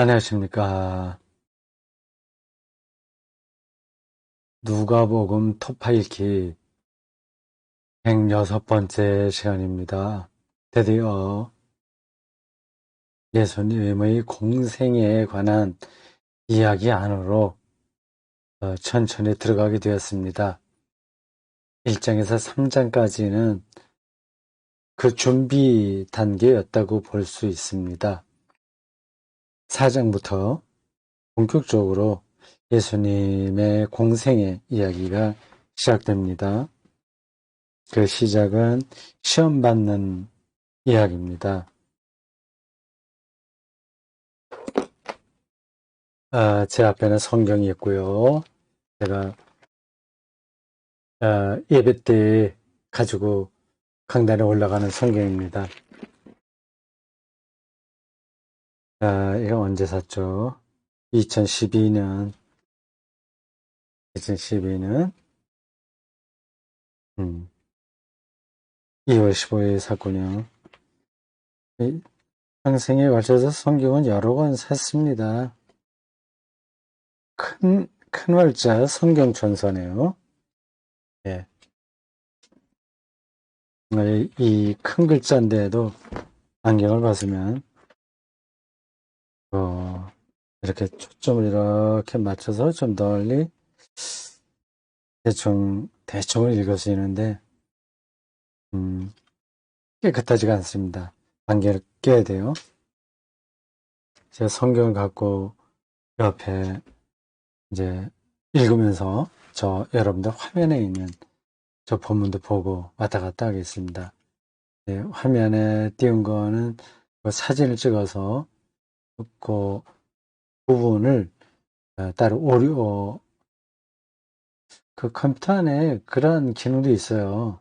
안녕하십니까. 누가복음 토파일기 106번째 시간입니다. 드디어 예수님의 공생에 관한 이야기 안으로 어, 천천히 들어가게 되었습니다. 1장에서 3장까지는 그 준비 단계였다고 볼 수 있습니다. 4장부터 본격적으로 예수님의 공생의 이야기가 시작됩니다. 그 시작은 시험 받는 이야기입니다. 아, 제 앞에는 성경이 있고요. 제가 아, 예배 때 가지고 강단에 올라가는 성경입니다. 아, 이거 언제 샀죠? 2012년, 2012년, 음, 2월 15일 샀군요. 평생에 걸쳐서 성경은 여러 권 샀습니다. 큰, 큰 월자 성경 전서네요. 예. 이 큰 글자인데도 안경을 벗으면 어, 이렇게 초점을 이렇게 맞춰서 좀 널리 대충 대충을 읽어지는데 음, 깨끗하지가 않습니다. 안개를 깨야 돼요. 제가 성경을 갖고 옆에 이제 읽으면서 저 여러분들 화면에 있는 저 본문도 보고 왔다 갔다 하겠습니다. 네, 화면에 띄운 거는 그 사진을 찍어서 그 부분을 어, 따로 오류 그 컴퓨터 안에 그런 기능도 있어요.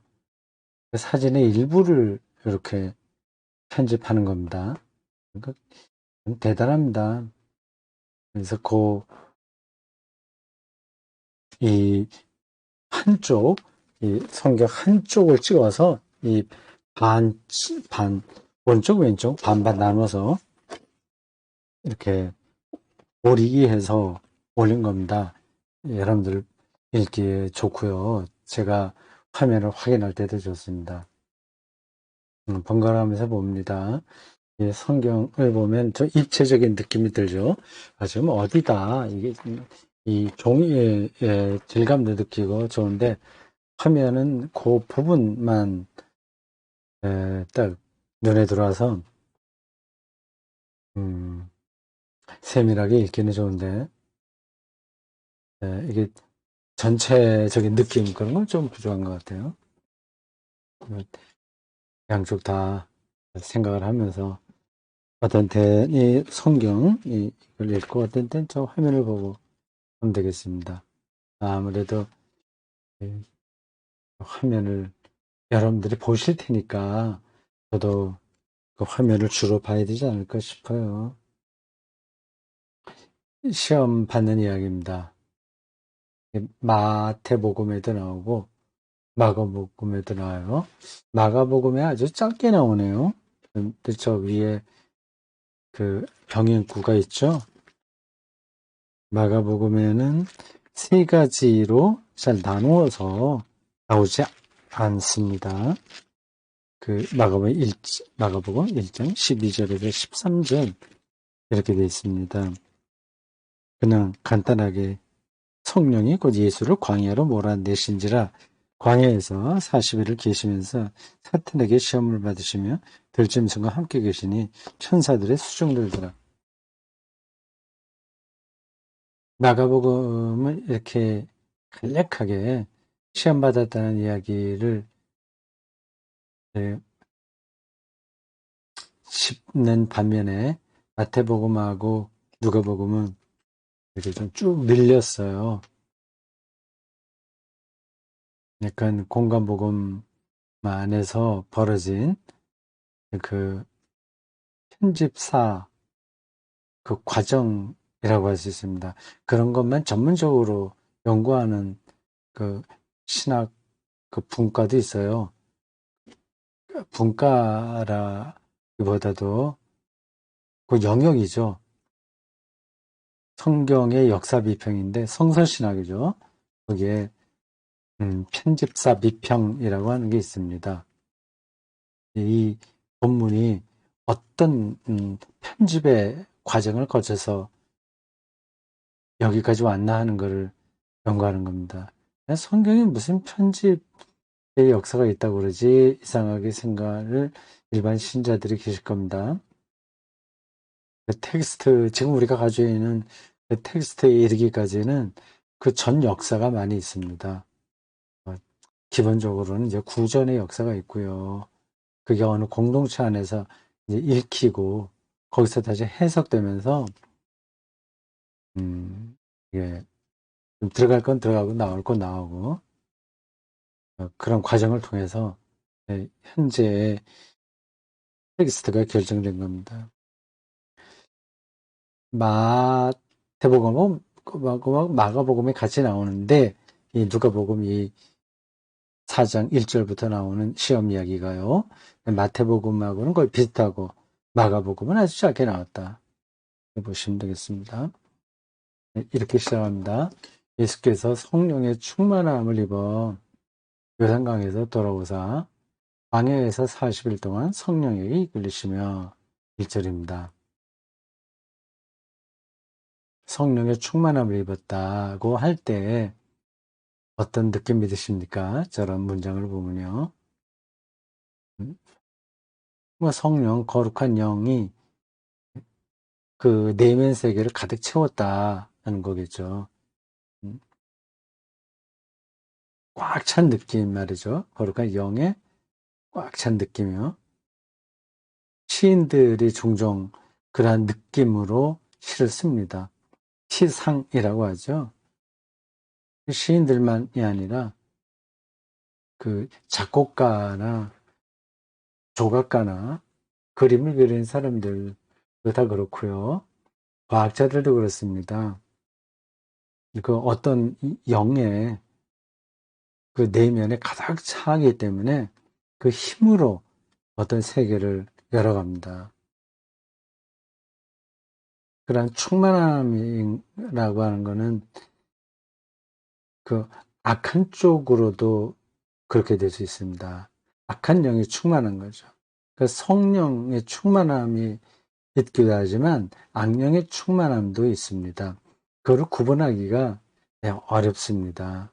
그 사진의 일부를 이렇게 편집하는 겁니다. 그러니까 대단합니다. 그래서 그, 이 한쪽, 이 성경 한쪽을 찍어서 이 반, 반, 오른쪽, 왼쪽 반반 나눠서 이렇게 오리기해서 올린 겁니다. 여러분들 읽기에 좋고요. 제가 화면을 확인할 때도 좋습니다. 음, 번갈아가면서 봅니다. 예, 성경을 보면 저 입체적인 느낌이 들죠. 아, 지금 어디다 이게 이 종이의 질감도 느끼고 좋은데 화면은 그 부분만 에, 딱 눈에 들어와서 음, 세밀하게 읽기는 좋은데 네, 이게 전체적인 느낌 그런 건 좀 부족한 것 같아요. 양쪽 다 생각을 하면서 어떤 때는 성경 이걸 읽고 어떤 때는 저 화면을 보고 하면 되겠습니다. 아무래도 화면을 여러분들이 보실 테니까 저도 그 화면을 주로 봐야 되지 않을까 싶어요. 시험 받는 이야기입니다. 마태복음에도 나오고 마가복음에도 나와요. 마가복음에 아주 짧게 나오네요. 저 위에 그 병행구가 있죠. 마가복음에는 세 가지로 잘 나누어서 나오지 않습니다. 그 마가복음 1, 마가복음 1장 12절에서 13절 이렇게 되어 있습니다. 그냥 간단하게 성령이 곧 예수를 광야로 몰아내신지라 광야에서 40일을 계시면서 사탄에게 시험을 받으시며 들짐승과 함께 계시니 천사들의 수종들더라. 마가복음은 이렇게 간략하게 시험받았다는 이야기를 짚는 반면에 마태복음하고 누가복음은 이렇게 좀 쭉 늘렸어요. 약간 공간복음 안에서 벌어진 그 편집사 그 과정이라고 할 수 있습니다. 그런 것만 전문적으로 연구하는 그 신학 그 분과도 있어요. 분과라기보다도 그 영역이죠. 성경의 역사 비평인데 성서 신학이죠. 거기에 음, 편집사 비평이라고 하는 게 있습니다. 이 본문이 어떤 음, 편집의 과정을 거쳐서 여기까지 왔나 하는 것을 연구하는 겁니다. 성경에 무슨 편집의 역사가 있다고 그러지 이상하게 생각을 일반 신자들이 계실 겁니다. 그 텍스트 지금 우리가 가지고 있는 그 텍스트에 이르기까지는 그 전 역사가 많이 있습니다. 어, 기본적으로는 이제 구전의 역사가 있고요. 그게 어느 공동체 안에서 읽히고 거기서 다시 해석되면서 음, 좀 들어갈 건 들어가고 나올 건 나오고 어, 그런 과정을 통해서 네, 현재의 텍스트가 결정된 겁니다. 마 태복음은 마가복음이 같이 나오는데 이 누가복음 이 4장 1절부터 나오는 시험 이야기가요. 마태복음하고는 거의 비슷하고 마가복음은 아주 작게 나왔다. 보시면 되겠습니다. 네, 이렇게 시작합니다. 예수께서 성령의 충만함을 입어 요단강에서 돌아오사 광야에서 40일 동안 성령에게 이끌리시며 1절입니다. 성령의 충만함을 입었다고 할 때 어떤 느낌이 드십니까? 저런 문장을 보면요. 음? 뭐 성령, 거룩한 영이 그 내면 세계를 가득 채웠다는 거겠죠. 음? 꽉찬 느낌 말이죠. 거룩한 영에 꽉 찬 느낌이요. 시인들이 종종 그러한 느낌으로 시를 씁니다. 시상이라고 하죠. 시인들만이 아니라 그 작곡가나 조각가나 그림을 그리는 사람들도 다 그렇고요. 과학자들도 그렇습니다. 그 어떤 영의 그 내면에 가득 차기 때문에 그 힘으로 어떤 세계를 열어갑니다. 그러한 충만함이라고 하는 것은 그 악한 쪽으로도 그렇게 될 수 있습니다. 악한 영이 충만한 거죠. 그 성령의 충만함이 있기도 하지만 악령의 충만함도 있습니다. 그걸 구분하기가 어렵습니다.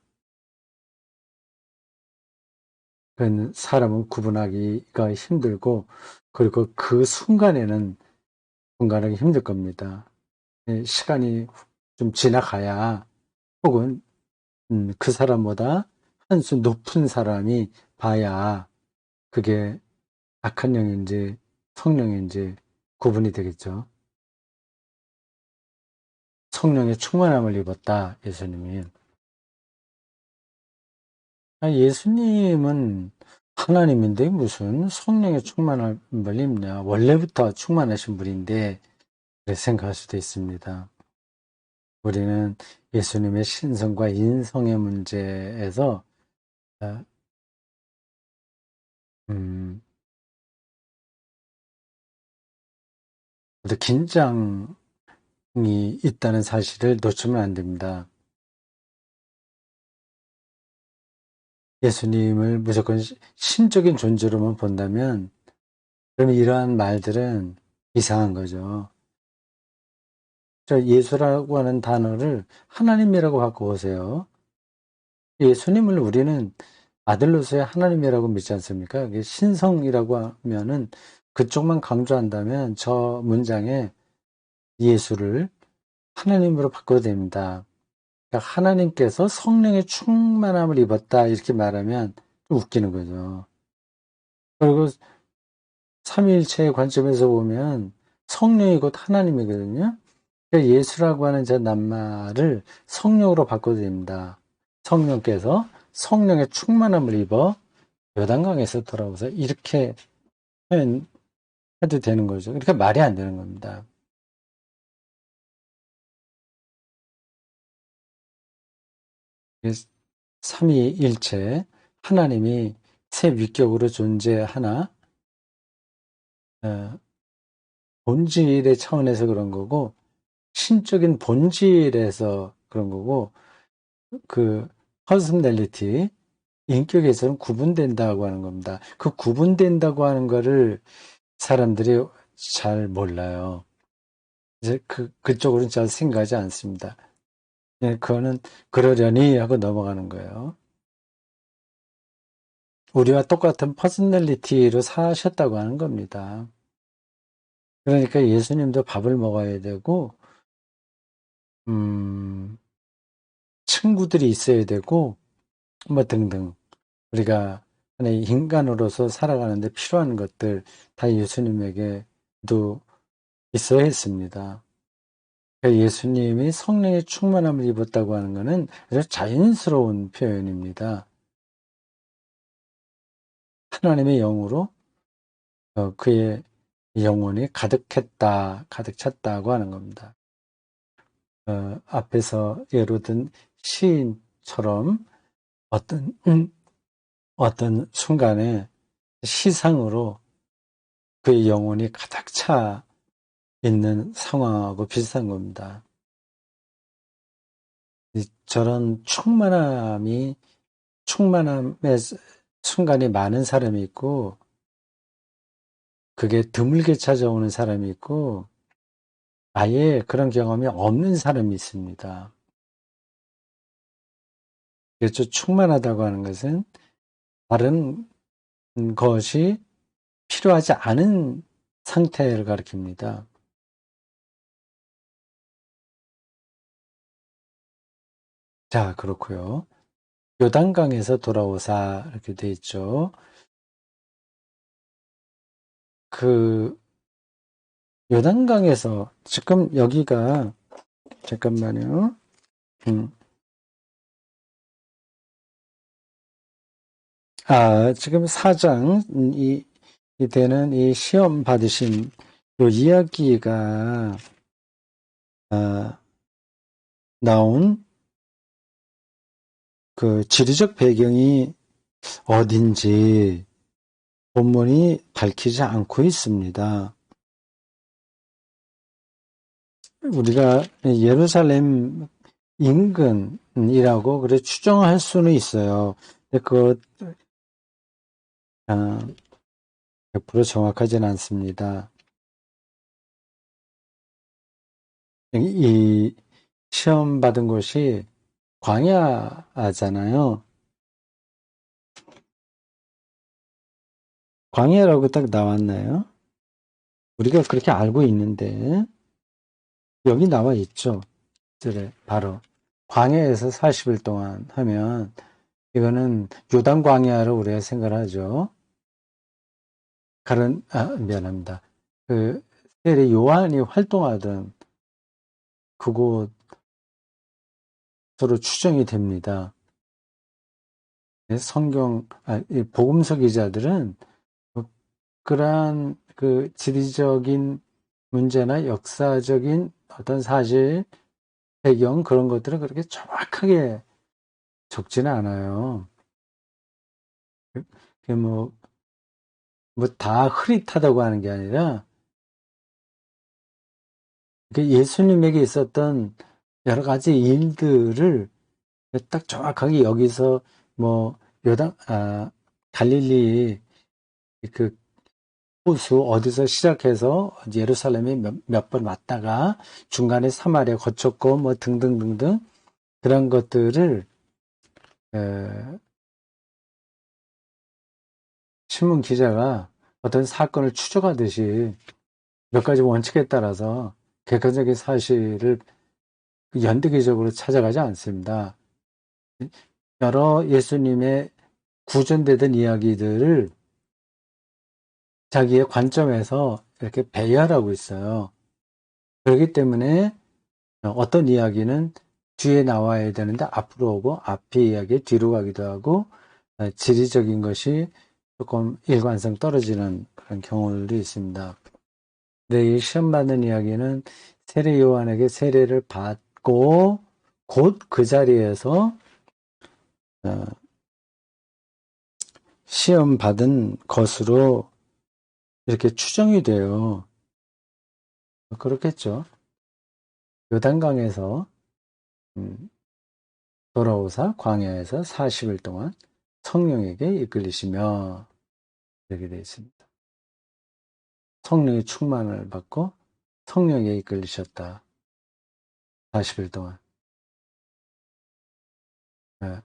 사람은 구분하기가 힘들고 그리고 그 순간에는 분간하기 힘들 겁니다. 예, 시간이 좀 지나가야 혹은 음, 그 사람보다 한 수 높은 사람이 봐야 그게 악한 영인지 성령인지 구분이 되겠죠. 성령의 충만함을 입었다 예수님이. 아, 예수님은 하나님인데 무슨 성령의 충만함을 입냐. 원래부터 충만하신 분인데 생각할 수도 있습니다. 우리는 예수님의 신성과 인성의 문제에서 아, 음, 긴장이 있다는 사실을 놓치면 안 됩니다. 예수님을 무조건 신적인 존재로만 본다면 그러면 이러한 말들은 이상한 거죠. 예수라고 하는 단어를 하나님이라고 갖고 오세요. 예수님을 우리는 아들로서의 하나님이라고 믿지 않습니까? 신성이라고 하면은 그쪽만 강조한다면 저 문장에 예수를 하나님으로 바꿔도 됩니다. 그러니까 하나님께서 성령의 충만함을 입었다 이렇게 말하면 좀 웃기는 거죠. 그리고 삼위일체의 관점에서 보면 성령이 곧 하나님이거든요. 그러니까 예수라고 하는 저 낱말을 성령으로 바꿔도 됩니다. 성령께서 성령의 충만함을 입어 요단강에서 돌아오서 이렇게 해도 되는 거죠. 그러니까 말이 안 되는 겁니다. 삼위일체 하나님이 새 위격으로 존재하나 어, 본질의 차원에서 그런 거고 신적인 본질에서 그런 거고 그 퍼스널리티 인격에서는 구분된다고 하는 겁니다. 그 구분된다고 하는 거를 사람들이 잘 몰라요. 이제 그 그쪽으로는 잘 생각하지 않습니다. 예, 그거는 그러려니 하고 넘어가는 거예요. 우리와 똑같은 퍼스널리티로 사셨다고 하는 겁니다. 그러니까 예수님도 밥을 먹어야 되고, 음, 친구들이 있어야 되고, 뭐 등등. 우리가 인간으로서 살아가는데 필요한 것들 다 예수님에게도 있어야 했습니다. 그러니까 예수님이 성령의 충만함을 입었다고 하는 것은 자연스러운 표현입니다. 하나님의 영으로 어, 그의 영혼이 가득했다, 가득 찼다고 하는 겁니다. 어, 앞에서 예로 든 시인처럼 어떤 음, 어떤 순간에 시상으로 그의 영혼이 가득 차 있는 상황하고 비슷한 겁니다. 저런 충만함이 충만함의 순간이 많은 사람이 있고 그게 드물게 찾아오는 사람이 있고 아예 그런 경험이 없는 사람이 있습니다. 그래서 충만하다고 하는 것은 다른 것이 필요하지 않은 상태를 가리킵니다. 자, 그렇고요. 요단강에서 돌아오사 이렇게 돼 있죠. 그 요단강에서 지금 여기가 잠깐만요. 음. 아, 지금 사장이 되는 이 시험 받으신 요 이야기가 아, 나온 그 지리적 배경이 어딘지 본문이 밝히지 않고 있습니다. 우리가 예루살렘 인근이라고 그래 추정할 수는 있어요. 근데 그 아, 100% 정확하지는 않습니다. 이 시험 받은 곳이 광야잖아요. 광야라고 딱 나왔나요? 우리가 그렇게 알고 있는데 여기 나와 있죠. 그래, 바로 광야에서 40일 동안 하면 이거는 요단 광야로 우리가 생각하죠. 가른 아 미안합니다. 그 세례 요한이 활동하던 그곳 서로 추정이 됩니다. 성경, 아, 복음서 기자들은 그러한 그 지리적인 문제나 역사적인 어떤 사실, 배경 그런 것들은 그렇게 정확하게 적지는 않아요. 그 뭐, 뭐 다 흐릿하다고 하는 게 아니라 예수님에게 있었던 여러 가지 일들을 딱 정확하게 여기서 뭐 요단 아 갈릴리 그 호수 어디서 시작해서 예루살렘에 몇 번 왔다가 중간에 사마리아 거쳤고 뭐 등등등등 그런 것들을 에, 신문 기자가 어떤 사건을 추적하듯이 몇 가지 원칙에 따라서 객관적인 사실을 연대기적으로 찾아가지 않습니다. 여러 예수님의 구전되던 이야기들을 자기의 관점에서 이렇게 배열하고 있어요. 그렇기 때문에 어떤 이야기는 뒤에 나와야 되는데 앞으로 오고 앞의 이야기 뒤로 가기도 하고 지리적인 것이 조금 일관성 떨어지는 그런 경우도 있습니다. 이 시험 받는 이야기는 세례 요한에게 세례를 받 받고 곧 그 자리에서 어, 시험 받은 것으로 이렇게 추정이 돼요. 그렇겠죠. 요단강에서 음, 돌아오사 광야에서 40일 동안 성령에게 이끌리시며 이렇게 되어 있습니다. 성령의 충만을 받고 성령에 이끌리셨다. 40일 동안. 네.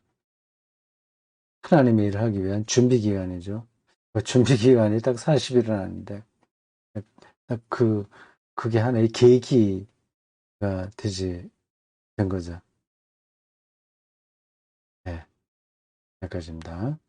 하나님의 일을 하기 위한 준비 기간이죠. 그 준비 기간이 딱 40일은 아닌데, 그, 그게 하나의 계기가 되지, 된 거죠. 네. 여기까지입니다.